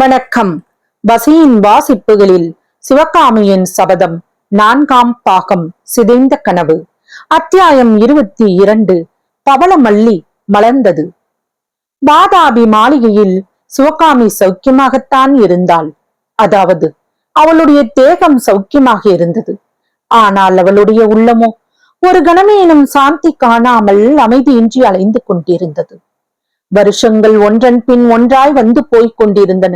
வணக்கம். பசியின் வாசிப்புகளில் சிவகாமியின் சபதம் நான்காம் பாகம் சிதைந்த கனவு. அத்தியாயம் இருபத்தி இரண்டு பவளமல்லி மலர்ந்தது. வாதாபி மாளிகையில் சிவகாமி சௌக்கியமாகத்தான் இருந்தாள். அதாவது அவளுடைய தேகம் சௌக்கியமாக இருந்தது. ஆனால் அவளுடைய உள்ளமோ ஒரு கணமேனும் சாந்தி காணாமல் அமைதியின்றி அலைந்து கொண்டிருந்தது. வருஷங்கள் ஒன்றன் பின் ஒன்றாய் வந்து போய்க் கொண்டிருந்தன.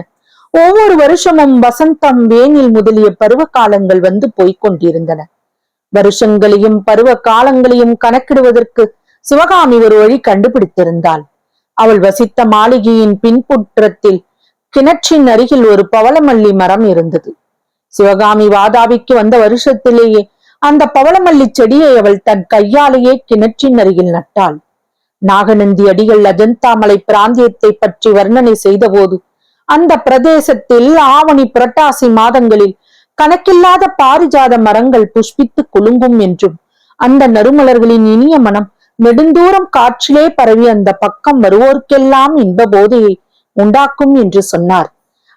ஒவ்வொரு வருஷமும் வசந்தம் வேனில் முதலிய பருவ காலங்கள் வந்து போய்க் கொண்டிருந்தன. வருஷங்களையும் பருவ காலங்களையும் கணக்கிடுவதற்கு சிவகாமி ஒரு வழி கண்டுபிடித்திருந்தாள். அவள் வசித்த மாளிகையின் பின்புற்றத்தில் கிணற்றின் அருகில் ஒரு பவளமல்லி மரம் இருந்தது. சிவகாமி வாதாபிக்கு வந்த வருஷத்திலேயே அந்த பவளமல்லி செடியை அவள் தன் கையாலேயே கிணற்றின் அருகில் நட்டாள். நாகநந்தி அடிகள் அஜந்தாமலை பிராந்தியத்தை பற்றி வர்ணனை செய்தபோது அந்த பிரதேசத்தில் ஆவணி புரட்டாசி மாதங்களில் கணக்கில்லாத பாரிஜாத மரங்கள் புஷ்பித்து குலுங்கும் என்றும் அந்த நறுமலர்களின் இனிய மனம் நெடுந்தூரம் காற்றிலே பரவி அந்த பக்கம் வருவோர்க்கெல்லாம் இன்ப போதையை உண்டாக்கும் என்று சொன்னார்.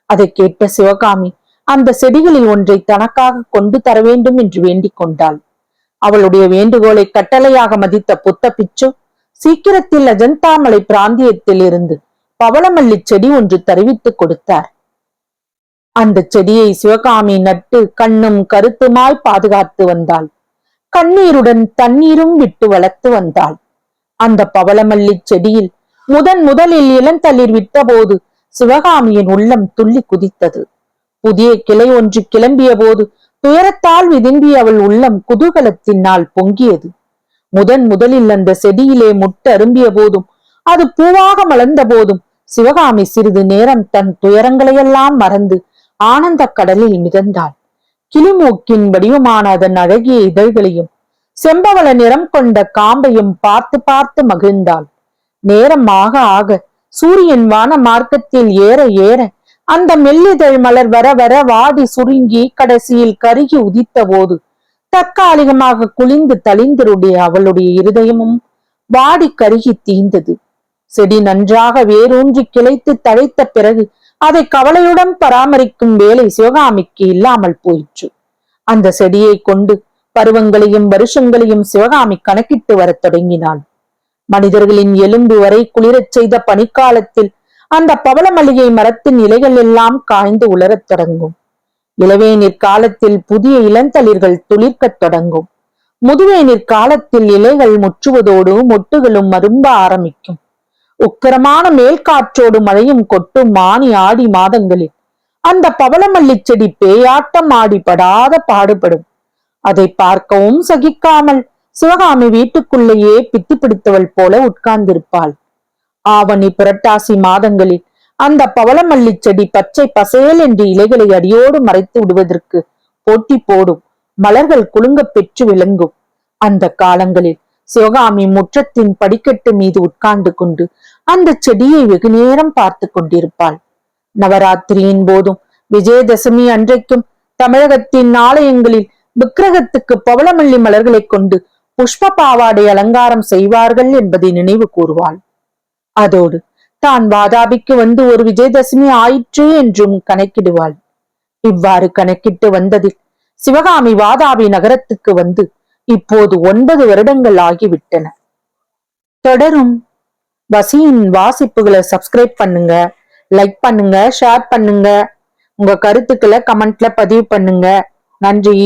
அதை கேட்ட சிவகாமி அந்த செடிகளில் ஒன்றை தனக்காக கொண்டு தர வேண்டும் என்று வேண்டிக் கொண்டாள். அவளுடைய வேண்டுகோளை கட்டளையாக மதித்த புத்த பிச்சு சீக்கிரத்தில் அஜந்தாமலை பிராந்தியத்தில் இருந்து பவளமல்லி செடி ஒன்று தருவித்துக் கொடுத்தார். அந்த செடியை சிவகாமி நட்டு கண்ணும் கருத்துமாய் பாதுகாத்து வந்தாள். கண்ணீருடன் தண்ணீரும் விட்டு வளர்த்து வந்தாள். அந்த பவளமல்லி செடியில் முதன் முதலில் இளந்தளிர் விட்டபோது சிவகாமியின் உள்ளம் துள்ளி குதித்தது. புதிய கிளை ஒன்று கிளம்பிய போது துயரத்தால் விதும்பிய அவள் உள்ளம் குதூகலத்தினால் பொங்கியது. முதன் முதலில் அந்த செடியிலே முட்டு அரும்பிய போதும் அது பூவாக மலர்ந்த போதும் சிவகாமி சிறிது நேரம் தன் துயரங்களையெல்லாம் மறந்து ஆனந்த கடலில் மிதந்தாள். கிளிமூக்கின் வடிவமான அதன் அழகிய இதழ்களையும் செம்பவள நிறம் கொண்ட காம்பையும் பார்த்து பார்த்து மகிழ்ந்தாள். நேரம் ஆக ஆக சூரியன் வான மார்க்கத்தில் ஏற ஏற அந்த மெல்லிதழ் மலர் வர வர வாடி சுருங்கி கடைசியில் கருகி உதித்த போது தற்காலிகமாக குளிந்து தளிந்தருடைய அவளுடைய இருதயமும் வாடி கருகி தீந்தது. செடி நன்றாக வேரூன்றி கிளைத்து தழைத்த பிறகு அதை கவலையுடன் பராமரிக்கும் வேலை சிவகாமிக்கு இல்லாமல் போயிற்று. அந்த செடியை கொண்டு பருவங்களையும் வருஷங்களையும் சிவகாமி கணக்கிட்டு வரத் தொடங்கினாள். மனிதர்களின் எலும்பு வரை குளிரச் செய்த பனிக்காலத்தில் அந்த பவள மல்லிகை மரத்தின் இலைகள் எல்லாம் காய்ந்து உலரத் தொடங்கும். இளவேநீர் காலத்தில் புதிய இளந்தளிர்கள் துளிர்க்கத் தொடங்கும். முதுவேநீர் காலத்தில் இலைகள் முற்றுவதோடு மொட்டுகளும் மரும்ப ஆரம்பிக்கும். உக்கரமான மேல்காற்றோடு மழையும் கொட்டும் மானி ஆடி மாதங்களில். அந்த பவளமல்லி செடி பேயாட்டம் ஆடி பாடுபடும். அதை பார்க்கவும் சகிக்காமல் சிவகாமி வீட்டுக்குள்ளேயே பித்து பிடித்தவள் போல உட்கார்ந்திருப்பாள். ஆவணி புரட்டாசி மாதங்களில் அந்த பவளமல்லி செடி பச்சை பசேல் என்று இலைகளை அடியோடு மறைத்து விடுவதற்கு போட்டி போடும் மலர்கள் குலுங்க பெற்று விளங்கும். அந்த காலங்களில் சிவகாமி முற்றத்தின் படிக்கட்டு மீது உட்கார்ந்து கொண்டு அந்த செடியை வெகு நேரம் பார்த்து கொண்டிருப்பாள். நவராத்திரியின் போதும் விஜயதசமி அன்றைக்கும் தமிழகத்தின் ஆலயங்களில் விக்கிரகத்துக்கு பவளமல்லி மலர்களை கொண்டு புஷ்ப பாவாடை அலங்காரம் செய்வார்கள் என்பதை நினைவு கூறுவாள். அதோடு தான் வாதாபிக்கு வந்து ஒரு விஜயதசமி ஆயிற்று என்றும் கணக்கிடுவாள். இவ்வாறு கணக்கிட்டு வந்ததில் சிவகாமி வாதாபி நகரத்துக்கு வந்து இப்போது ஒன்பது வருடங்கள் ஆகிவிட்டன. தொடரும். வசியின் வாசிப்புகளை சப்ஸ்கிரைப் பண்ணுங்க லைக் பண்ணுங்க ஷேர் பண்ணுங்க. உங்க கருத்துக்களை கமெண்ட்ல பதிவு பண்ணுங்க. நன்றி.